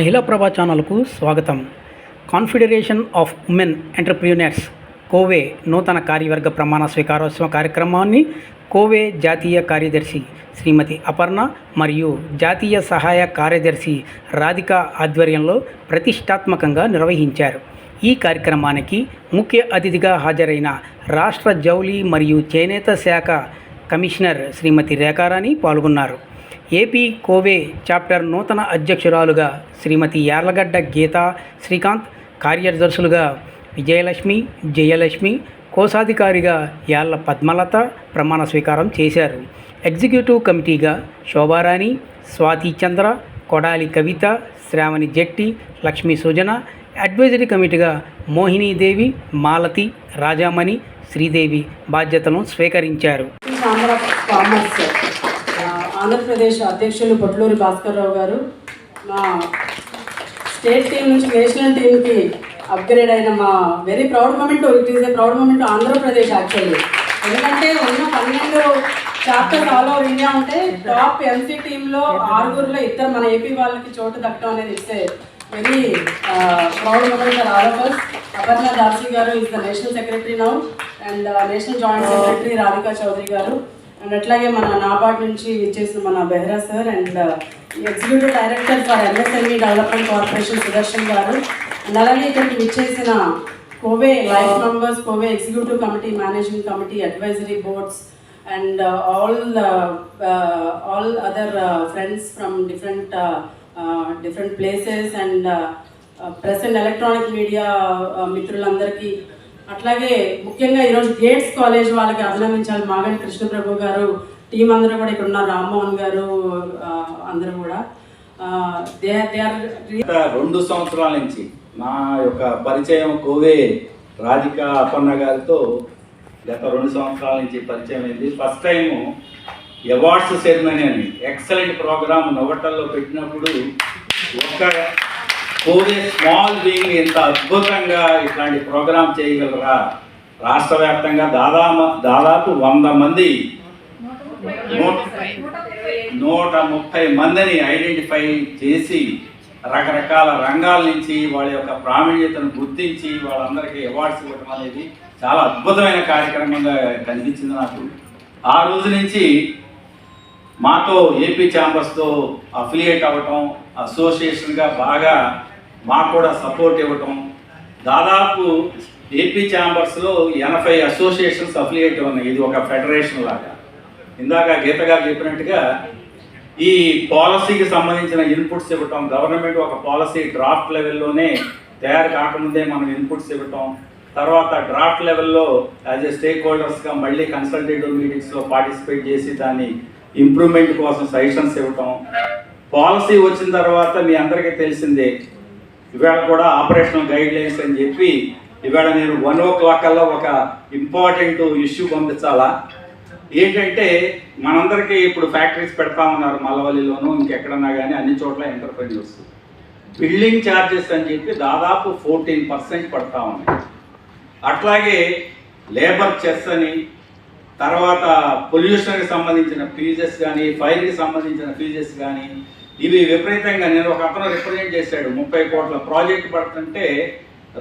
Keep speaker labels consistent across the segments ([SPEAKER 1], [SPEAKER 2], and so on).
[SPEAKER 1] మహిళా ప్రభా ఛానల్కు స్వాగతం. కాన్ఫెడరేషన్ ఆఫ్ ఉమెన్ ఎంటర్ప్రీనియర్స్ కోవే నూతన కార్యవర్గ ప్రమాణ స్వీకారోత్సవ కార్యక్రమాన్ని కోవే జాతీయ కార్యదర్శి శ్రీమతి అపర్ణ మరియు జాతీయ సహాయ కార్యదర్శి రాధిక ఆధ్వర్యంలో ప్రతిష్టాత్మకంగా నిర్వహించారు. ఈ కార్యక్రమానికి ముఖ్య అతిథిగా హాజరైన రాష్ట్ర జౌలి మరియు చేనేత శాఖ కమిషనర్ శ్రీమతి రేఖారాణి పాల్గొన్నారు. ఏపీ కోవే చాప్టర్ నూతన అధ్యక్షురాలుగా శ్రీమతి యార్లగడ్డ గీత శ్రీకాంత్ కార్యదర్శులుగా విజయలక్ష్మి జయలక్ష్మి కోశాధికారిగా యాళ్ళ పద్మలత ప్రమాణ స్వీకారం చేశారు. ఎగ్జిక్యూటివ్ కమిటీగా శోభారాణి స్వాతి చంద్ర కొడాలి కవిత శ్రావణి జట్టి లక్ష్మీ సుజన అడ్వైజరీ కమిటీగా మోహినీదేవి మాలతి రాజామణి శ్రీదేవి బాధ్యతలను స్వీకరించారు.
[SPEAKER 2] ఆంధ్రప్రదేశ్ అధ్యక్షులు పొట్లూరి భాస్కర్రావు గారు మా స్టేట్ టీం నుంచి నేషనల్ టీంకి అప్గ్రేడ్ అయిన మా very proud moment it is a proud moment Andhra Pradesh actually ఎందుకంటే ఉన్న పన్నెండు చాప్టర్స్ ఆల్ ఓవర్ ఇండియా ఉంటే టాప్ ఎంసీ టీంలో ఆరుగురులో ఇద్దరు మన ఏపీ వాళ్ళకి చోటు దక్కడం అనేది ఇస్తే very proud moment for all of us Aparna దాసి గారు is the national secretary now and national joint secretary Radhika Chowdary గారు. అండ్ అట్లాగే మన నాబార్డ్ నుంచి ఇచ్చేసిన మన Behra sir and executive director for MSME development corporation Sudarshan గారు. అండ్ అలాగే ఇక్కడికి విచ్చేసిన Kovai life members Kovai executive committee managing committee advisory boards and all all other friends from different different places and present electronic media మిత్రులందరికీ అట్లాగే ముఖ్యంగా ఈరోజు గేట్స్ కాలేజ్ వాళ్ళకి అభినందించాలి మాగంటి కృష్ణప్రభు గారు. టీం అందరూ కూడా ఇక్కడ ఉన్నారు. రామ్మోహన్ గారు అందరూ కూడా. దే దే ఆర్
[SPEAKER 3] రెండు సంవత్సరాల నుంచి నా యొక్క పరిచయం కోవే రాధిక అపర్ణ గారితో గత రెండు సంవత్సరాల నుంచి పరిచయం అయింది. ఫస్ట్ టైం అవార్డ్స్ సెరమనీ అని. ఎక్సలెంట్ ప్రోగ్రామ్ నవటల్లో పెట్టినప్పుడు ఒక కోవే స్మాల్ బీయింగ్ ఇంత అద్భుతంగా ఇట్లాంటి ప్రోగ్రామ్ చేయగలరా? రాష్ట్ర వ్యాప్తంగా దాదాపు దాదాపు వంద మంది నూట నూట ముప్పై మందిని ఐడెంటిఫై చేసి రకరకాల రంగాల నుంచి వాళ్ళ యొక్క ప్రావీణ్యతను గుర్తించి వాళ్ళందరికీ అవార్డ్స్ ఇవ్వడం అనేది చాలా అద్భుతమైన కార్యక్రమంగా కనిపించింది నాకు. ఆ రోజు నుంచి మాతో ఏపీ ఛాంబర్స్తో అఫిలియేట్ అవ్వటం అసోసియేషన్గా బాగా మాకు కూడా సపోర్ట్ ఇవ్వటం. దాదాపు ఏపీ ఛాంబర్స్లో ఎనభై అసోసియేషన్స్ అఫిలియేట్ ఉన్నాయి. ఇది ఒక ఫెడరేషన్ లాగా. ఇందాక గీత గారు చెప్పినట్టుగా ఈ పాలసీకి సంబంధించిన ఇన్పుట్స్ ఇవ్వటం గవర్నమెంట్ ఒక పాలసీ డ్రాఫ్ట్ లెవెల్లోనే తయారు కాకముందే మనం ఇన్పుట్స్ ఇవ్వటం తర్వాత డ్రాఫ్ట్ లెవెల్లో యాజ్ ఏ స్టేక్ హోల్డర్స్గా మళ్ళీ కన్సల్టేటివ్ మీటింగ్స్లో పార్టిసిపేట్ చేసి దాన్ని ఇంప్రూవ్మెంట్ కోసం సజెషన్స్ ఇవ్వటం. పాలసీ వచ్చిన తర్వాత మీ అందరికీ తెలిసిందే ఇవాళ కూడా ఆపరేషనల్ గైడ్ లైన్స్ అని చెప్పి ఇవాళ నేను వన్ ఓ క్లాక్ అలా ఒక ఇంపార్టెంట్ ఇష్యూ పంపించాలా? ఏంటంటే మనందరికీ ఇప్పుడు ఫ్యాక్టరీస్ పెడతా ఉన్నారు మలవల్లిలోనూ ఇంకెక్కడన్నా కానీ అన్ని చోట్ల ఎంటర్ప్రైజెస్ బిల్డింగ్ ఛార్జెస్ అని చెప్పి దాదాపు ఫోర్టీన్ పర్సెంట్ పడతా ఉన్నాయి. అట్లాగే లేబర్ చెస్ అని తర్వాత పొల్యూషన్కి సంబంధించిన ఫీజెస్ కానీ ఫైర్కి సంబంధించిన ఫీజెస్ కానీ ఇవి విపరీతంగా నేను ఒక అతను రిప్రజెంట్ చేశాడు. ముప్పై కోట్ల ప్రాజెక్ట్ పడుతుంటే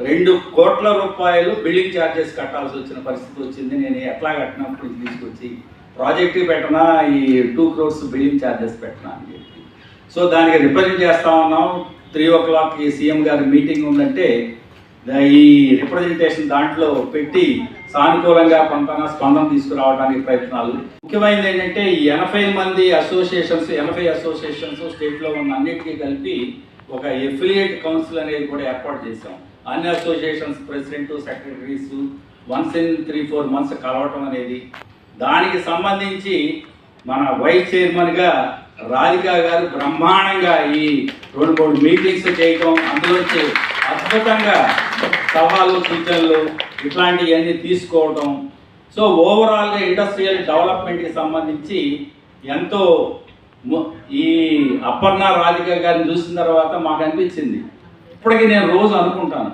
[SPEAKER 3] రెండు కోట్ల రూపాయలు బిల్డింగ్ ఛార్జెస్ కట్టాల్సి వచ్చిన పరిస్థితి వచ్చింది. నేను ఎట్లా కట్టినప్పుడు ఇది తీసుకొచ్చి ప్రాజెక్టు పెట్టనా ఈ టూ క్రోర్స్ బిల్డింగ్ ఛార్జెస్ పెట్టనా అని చెప్పి. సో దానికి రిప్రజెంట్ చేస్తా ఉన్నాం. త్రీ ఓ క్లాక్ ఈ సీఎం గారి మీటింగ్ ఉందంటే ఈ రిప్రజెంటేషన్ దాంట్లో పెట్టి సానుకూలంగా కొంత స్పందన తీసుకురావడానికి ప్రయత్నాలు. ముఖ్యమైనది ఏంటంటే ఈ ఎనభై మంది అసోసియేషన్స్ ఎనభై అసోసియేషన్స్ స్టేట్లో ఉన్న అన్నిటికీ కలిపి ఒక ఎఫిలియేట్ కౌన్సిల్ అనేది కూడా ఏర్పాటు చేశాం. అన్ని associations president secretaries once in three four months కలవటం అనేది. దానికి సంబంధించి మన వైస్ చైర్మన్గా రాధికా గారు బ్రహ్మాండంగా ఈ రెండు మూడు మీటింగ్స్ చేయటం అందులో అద్భుతంగా సవాళ్ళు సూచనలు ఇట్లాంటివన్నీ తీసుకోవటం. సో ఓవరాల్గా ఇండస్ట్రియల్ డెవలప్మెంట్కి సంబంధించి ఎంతో ము- ఈ అపర్ణ రాధిక గారిని చూసిన తర్వాత మాకు అనిపించింది. ఇప్పటికీ నేను రోజు అనుకుంటాను.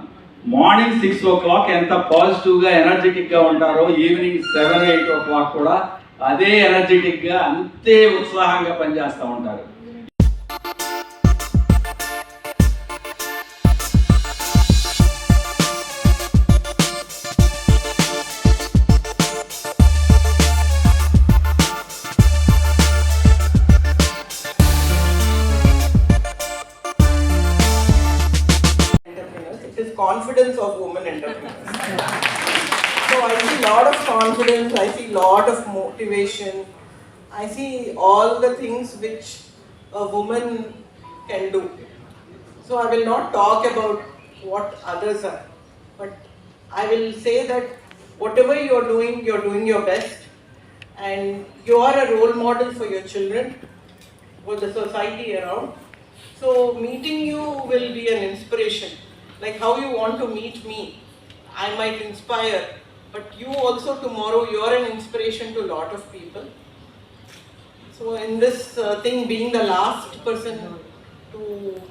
[SPEAKER 3] మార్నింగ్ సిక్స్ ఓ క్లాక్ ఎంత పాజిటివ్గా ఎనర్జెటిక్గా ఉంటారో evening seven eight o'clock కూడా అదే ఎనర్జెటిక్గా అంతే ఉత్సాహంగా పనిచేస్తూ ఉంటారు.
[SPEAKER 4] Motivation, I see all the things which a woman can do. So I will not talk about what others are, but I will say that whatever you're doing, you're doing your best and you are a role model for your children, for the society around. So meeting you will be an inspiration. Like how you want to meet me, I might inspire, but you also tomorrow you're an inspiration to a lot of people. So in this uh, thing, being the last person to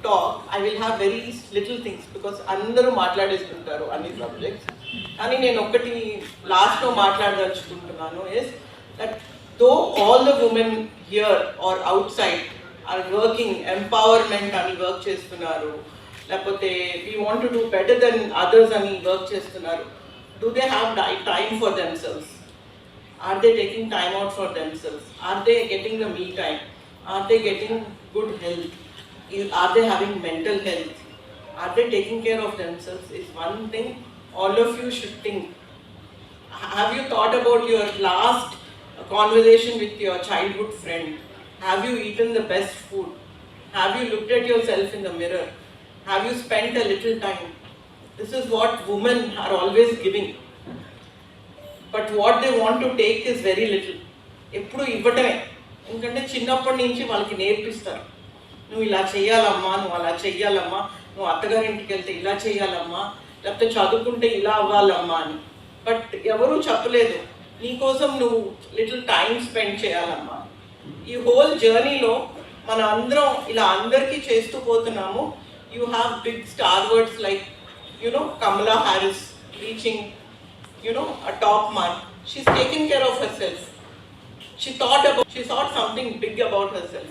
[SPEAKER 4] talk, I will have very little things because అందరూ మాట్లాడేస్తుంటారు అన్ని subjects కానీ నేను ఒకటి లాస్ట్లో మాట్లాడదలుచుకుంటున్నాను is that though all the women here are outside or working empowerment అని work చేస్తున్నారు లేకపోతే we want to do better than others అని వర్క్ చేస్తున్నారు Do they have time for themselves? Are they taking time out for themselves? Are they getting the me time? Are they getting good health? Are they having mental health? Are they taking care of themselves? Is one thing all of you should think. Have you thought about your last conversation with your childhood friend? Have you eaten the best food? Have you looked at yourself in the mirror? Have you spent a little time? This is what women are always giving. But what they want to take is very little ఎప్పుడు ఇవ్వటమే. ఎందుకంటే చిన్నప్పటి నుంచి వాళ్ళకి నేర్పిస్తారు. నువ్వు ఇలా చేయాలమ్మా నువ్వు అలా చెయ్యాలమ్మా నువ్వు అత్తగారింటికి వెళ్తే ఇలా చేయాలమ్మా లేకపోతే చదువుకుంటే ఇలా అవ్వాలమ్మా అని. బట్ ఎవరూ చెప్పలేదు. నీకోసం నువ్వు లిటిల్ టైం స్పెండ్ చేయాలమ్మా. ఈ హోల్ జర్నీలో మన అందరం ఇలా అందరికీ చేస్తూ పోతున్నాము. You have big star words like You know Kamala Harris reaching you know, a top mark. She's taken care of herself. She thought about, she thought something big about herself.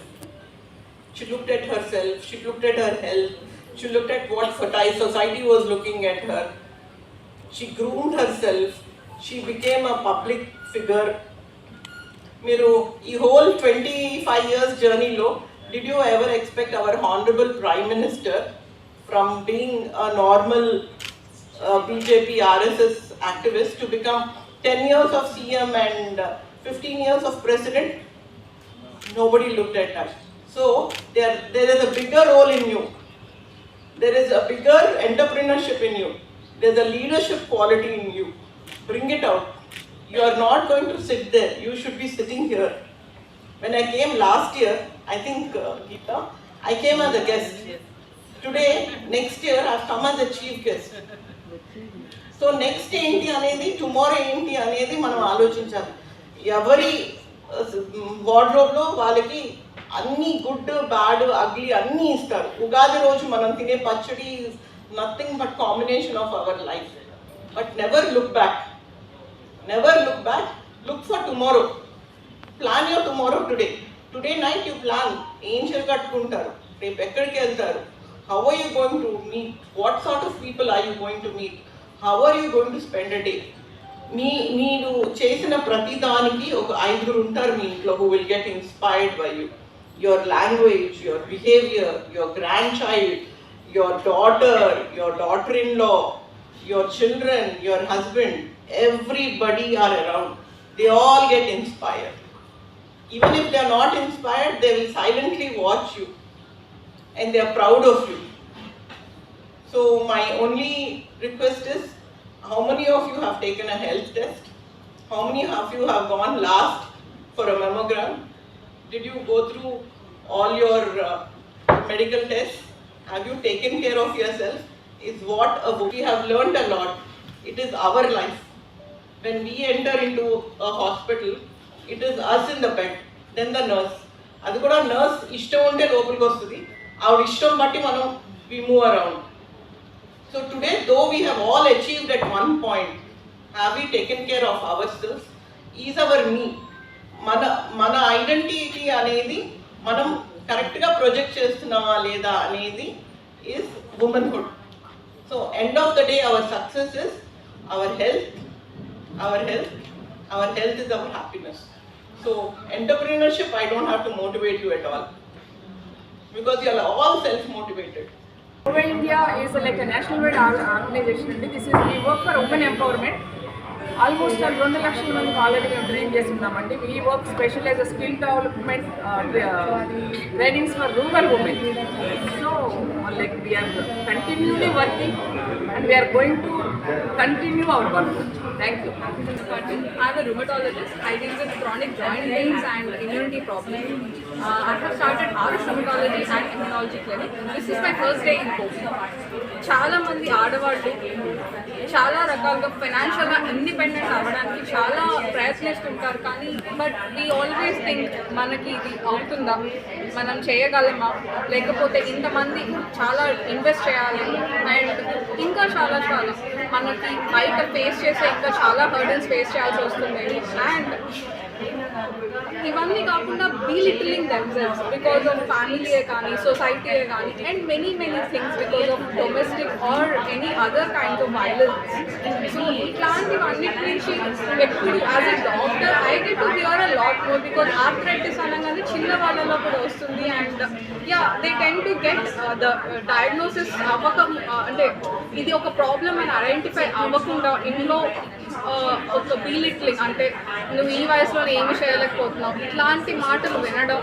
[SPEAKER 4] She looked at herself, she looked at her health, she looked at what fertile society was looking at her. She groomed herself, she became a public figure. మీరు ఈ whole twenty five years జర్నీలో did you ever expect our honourable prime minister from being a normal uh, BJP RSS activist to become 10 years of CM and uh, 15 years of president, nobody looked at us. So there, there is a bigger role in you. There is a bigger entrepreneurship in you. There's a leadership quality in you. Bring it out. You are not going to sit there. You should be sitting here. When I came last year, I think, uh, Geeta, I came as a guest. Today next year uh come as a guest so next ఏంటి అనేది tomorrow ఏంటి అనేది మనం ఆలోచించాలి. ఎవరి వార్డ్రోబ్లో వాళ్ళకి అన్ని good bad ugly అన్నీ ఇస్తారు ఉగాది రోజు మనం తినే పచ్చడి nothing but combination of our life but never look back never look back look for tomorrow plan your tomorrow today today night you plan ఏం చీర కట్టుకుంటారు. రేపు ఎక్కడికి వెళ్తారు? How are you going to meet what sort of people are you going to meet how are you going to spend a day మీ మీరు చేసిన ప్రతి దానికి ఒక ఐదుగురు ఉంటారు మీ ఇంట్లో who will get inspired by you your language your behaviour your grandchild your daughter your daughter in law your children, your husband, everybody are around. They all get inspired. Even if they are not inspired, they will silently watch you. and they are proud of you. So, my only request is how many of you have taken a health test? How many of you have gone last for a mammogram? Did you go through all your uh, medical tests? Have you taken care of yourself? Is what a we have learned a lot. It is our life. When we enter into a hospital, it is us in the bed, then the nurse. అది కూడా nurse ఇష్టం ఉంటే లోపలికి వస్తుంది ఆవిడ ఇష్టం బట్టి మనం we move around so today though we have all achieved at one point have we taken care of our selves is our మీ మన మన ఐడెంటిటీ అనేది మనం కరెక్ట్గా ప్రొజెక్ట్ చేస్తున్నామా లేదా అనేది is womanhood so end of the day our success is our health our health our health is our happiness so entrepreneurship I don't have to motivate you at all because you are all self motivated.
[SPEAKER 5] Over India is like a national wide organization This is we work for open empowerment. Empowerment almost రెండు లక్షల మందికి already మేము train చేస్తున్నామండి we work special as a skill development trainings for rural women so like we're continuously working and we're going to continue our work thank you
[SPEAKER 6] I'm a rheumatologist. I deal with chronic joint pains and immunity problems. Uh, I have started our rheumatology and immunology clinic. This is my first day in COVID. చాలా మంది ఆడవాళ్ళు చాలా రకాలుగా ఫైనాన్షియల్గా independent అవ్వడానికి చాలా ప్రయత్నిస్తుంటారు కానీ బట్ వీ ఆల్వేస్ థింక్ మనకి ఇది అవుతుందా మనం చేయగలమా లేకపోతే ఇంతమంది చాలా ఇన్వెస్ట్ చేయాలి అండ్ ఇంకా చాలా చాలా మనకి బయట ఫేస్ చేసే ఇంకా చాలా హర్డల్స్ ఫేస్ చేయాల్సి వస్తుంది. అండ్ ఇవన్నీ కాకుండా belittling themselves because of ఫ్యామిలీయే కానీ సొసైటీయే కానీ and many many things because of domestic or any other kind of violence so ఇట్లాంటివన్నిటి నుంచి ఎప్పుడు as a doctor I get to hear a lot more because arthritis అనగానే చిన్న వాళ్ళలో కూడా వస్తుంది and yeah they tend to get the diagnosis అవ్వక uh, అంటే ఇది ఒక ప్రాబ్లం అని ఐడెంటిఫై అవ్వకుండా ఇంట్లో uh, ఒక బీలిట్లింగ్ అంటే నువ్వు ఈ వయసులో ఏమి చేయలేకపోతున్నావు ఇట్లాంటి మాటలు వినడం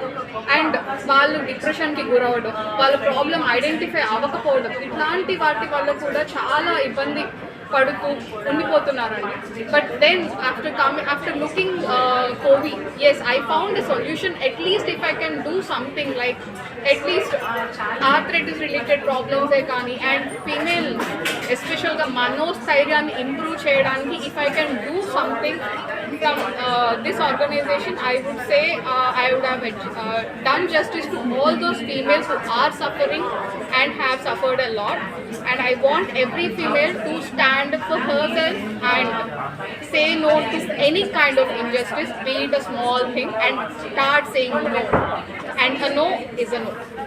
[SPEAKER 6] అండ్ వాళ్ళు డిప్రెషన్కి గురవడం వాళ్ళ ప్రాబ్లం ఐడెంటిఫై అవ్వకపోవడం ఇట్లాంటి వాటి వల్ల కూడా చాలా ఇబ్బంది పడుతూ ఉండిపోతున్నారండి. But then after coming after looking COWE's I found a solution at least if I can do something like at least arthritis related ప్రాబ్లమ్సే కానీ అండ్ ఫీమేల్ ఎస్పెషల్గా మనోస్థైర్యాన్ని ఇంప్రూవ్ చేయడానికి if I can do something from uh, this organization, I would say uh, I would have uh, done justice to all those females who are suffering and have suffered a lot. And I want every female to stand for herself and say no to any kind of injustice, be it a small thing, and start saying no. And a no is a no.